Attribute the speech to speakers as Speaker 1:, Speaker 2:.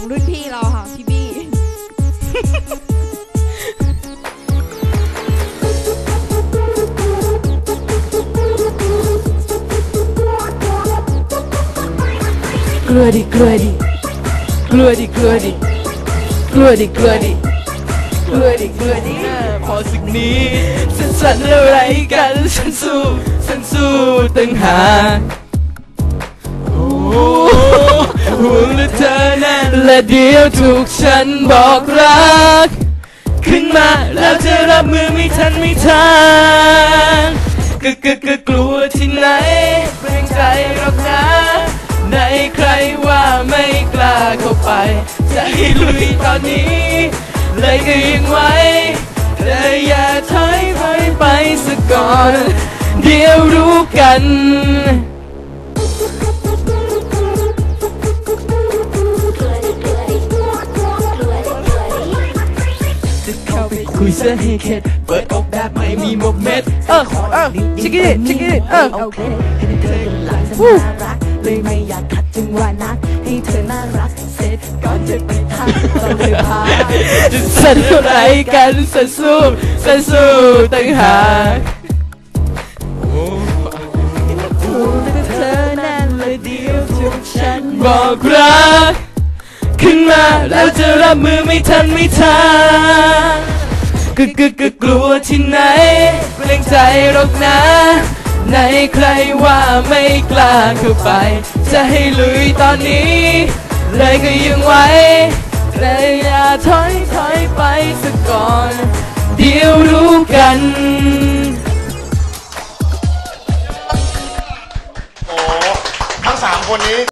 Speaker 1: ของรุ่นพี่เราค่ะพี่บี้
Speaker 2: เกลือดิเกลือดิเกลือดิเกลือดิกลัวดิกลือดิกลัวดิกลือดิพอสักนิดฉันสั่นอะไรกันฉันสู้ฉันสู้ตั้งหาก และเดียวถูกฉันบอกรัก ขึ้นมาแล้วจะรับมือไม่ทันไม่ทันกึกกึกกึกกลัวที่ไหนเกรงใจหรอกนะไหนใครว่าไม่กล้าเข้าไป จะให้ลุยตอนนี้ เลยก็ยังไหวแต่อย่าถอยถอยไปสักก่อน เดี๋ยวรู้กัน คุยเสื้อให้เข็ดเปิดอกแบบไม่มีหมกเม็ดเออเออชิคกี้ชิคกี้เออ
Speaker 3: โอเคเห็นเธอกำลังจะน่ารักเลยไม่อยากขัดจังหวะนักให้เธอน่ารักเสร็จก่อนจะไปทักเราเลยพา
Speaker 2: จะสั่นอะไรกันสั่นสู้สั่นสู้ตั้งหาก
Speaker 3: ถูกเธอแน่นเลยเดียวถูกฉัน
Speaker 2: บอกรักขึ้นมาแล้วจะรับมือไม่ทันไม่ทัน กึกกึกกึกกลัวที่ไหนเกรงใจหรอกนะไหนใครว่าไม่กล้าเข้าไป จะให้ลุยตอนนี้ เลยก็ยังไหวแต่อย่าถอยถอยไปสักก่อน เดี๋ยวรู้กัน
Speaker 4: โอ้ทั้งสามคนนี้